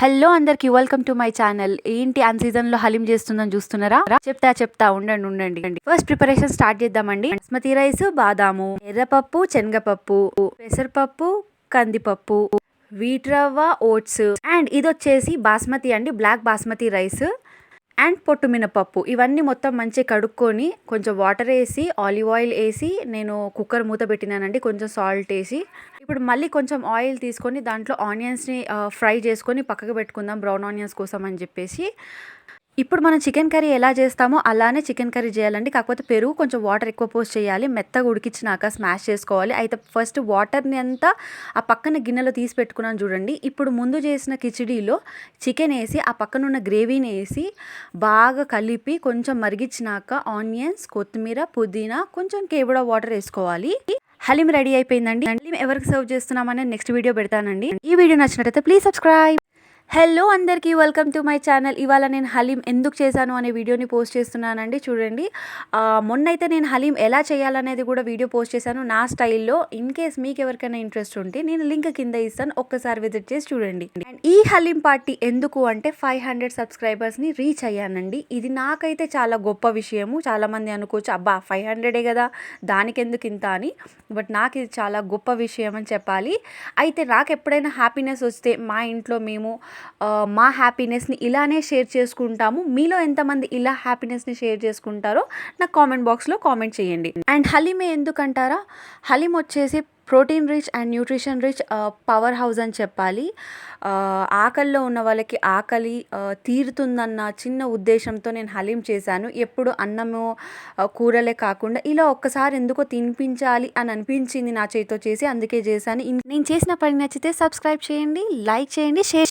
Hello అందరికి welcome to my channel ఏంటి అన్ సీజన్లో హలీం చేస్తుందని చూస్తున్నారా? చెప్తా చెప్తా ఉండండి ఉండండి. ఫస్ట్ ప్రిపరేషన్ స్టార్ట్ చేద్దామండి. బాస్మతి రైస్ బాదాము ఎర్రపప్పు శనగపప్పు పెసరపప్పు కందిపప్పు వీట్ రవ్వ ఓట్స్ అండ్ ఇది వచ్చేసి బాస్మతి అండి బ్లాక్ బాస్మతి రైస్ అండ్ పొట్టు మినపప్పు. ఇవన్నీ మొత్తం మంచిగా కడుక్కొని కొంచెం వాటర్ వేసి ఆలివ్ ఆయిల్ వేసి నేను కుక్కర్ మూత పెట్టినానండి కొంచెం సాల్ట్ వేసి ఇప్పుడు మళ్ళీ కొంచెం ఆయిల్ తీసుకొని దాంట్లో ఆనియన్స్ని ఫ్రై చేసుకొని పక్కకు పెట్టుకుందాం బ్రౌన్ ఆనియన్స్ కోసం అని చెప్పేసి. ఇప్పుడు మనం చికెన్ కర్రీ ఎలా చేస్తామో అలానే చికెన్ కర్రీ చేయాలండి. కాకపోతే పెరుగు కొంచెం వాటర్ ఎక్కువ పోస్ట్ చేయాలి. మెత్తగా ఉడికించినాక స్మాష్ చేసుకోవాలి. అయితే ఫస్ట్ వాటర్ని అంతా ఆ పక్కన గిన్నెలో తీసి పెట్టుకున్నాను చూడండి. ఇప్పుడు ముందు చేసిన కిచిడీలో చికెన్ వేసి ఆ పక్కన ఉన్న గ్రేవీని వేసి బాగా కలిపి కొంచెం మరిగించినాక ఆనియన్స్ కొత్తిమీర పుదీనా కొంచెం కేబుడా వాటర్ వేసుకోవాలి. హలీం రెడీ అయిపోయిందండి. హలీం ఎవరికి సర్వ్ చేస్తున్నామని నెక్స్ట్ వీడియో పెడతానండి. ఈ వీడియో నచ్చినట్టయితే ప్లీజ్ సబ్స్క్రైబ్. హలో అందరికీ వెల్కమ్ టు మై ఛానల్. ఇవాళ నేను హలీం ఎందుకు చేశాను అనే వీడియోని పోస్ట్ చేస్తున్నానండి చూడండి. మొన్నైతే నేను హలీం ఎలా చేయాలనేది కూడా వీడియో పోస్ట్ చేశాను. నా స్టైల్లో ఇన్ కేస్ మీకు ఎవరికైనా ఇంట్రెస్ట్ ఉంటే నేను లింక్ కింద ఇస్తాను ఒక్కసారి విజిట్ చేసి చూడండి. అండ్ ఈ హలీం పార్టీ ఎందుకు అంటే ఫైవ్ హండ్రెడ్ సబ్స్క్రైబర్స్ని రీచ్ అయ్యానండి. ఇది నాకైతే చాలా గొప్ప విషయము. చాలామంది అనుకోవచ్చు అబ్బా ఫైవ్ హండ్రెడే కదా దానికి ఎందుకు ఇంత అని. బట్ నాకు ఇది చాలా గొప్ప విషయం అని చెప్పాలి. అయితే నాకు ఎప్పుడైనా హ్యాపీనెస్ వస్తే మా ఇంట్లో మేము మా హ్యాపీనెస్ని ఇలానే షేర్ చేసుకుంటాము. మీలో ఎంతమంది ఇలా హ్యాపీనెస్ని షేర్ చేసుకుంటారో నాకు కామెంట్ బాక్స్లో కామెంట్ చేయండి. అండ్ హలీమే ఎందుకంటారా? హలీం వచ్చేసి protein rich and nutrition rich power house అని చెప్పాలి. ఆకల్లో ఆకలిలో ఉన్న వాళ్ళకి ఆకలి తీరుతుందన్న చిన్న ఉద్దేశంతో నేను హలీం చేశాను. ఎప్పుడు అన్నము కూరలే కాకుండా ఇలా ఒక్కసారి ఎందుకో తినిపించాలి అని అనిపించింది నా చేతితో చేసి అందుకే చేశాను. నేను చేసిన పని నచ్చితే సబ్స్క్రైబ్ చేయండి లైక్ చేయండి షేర్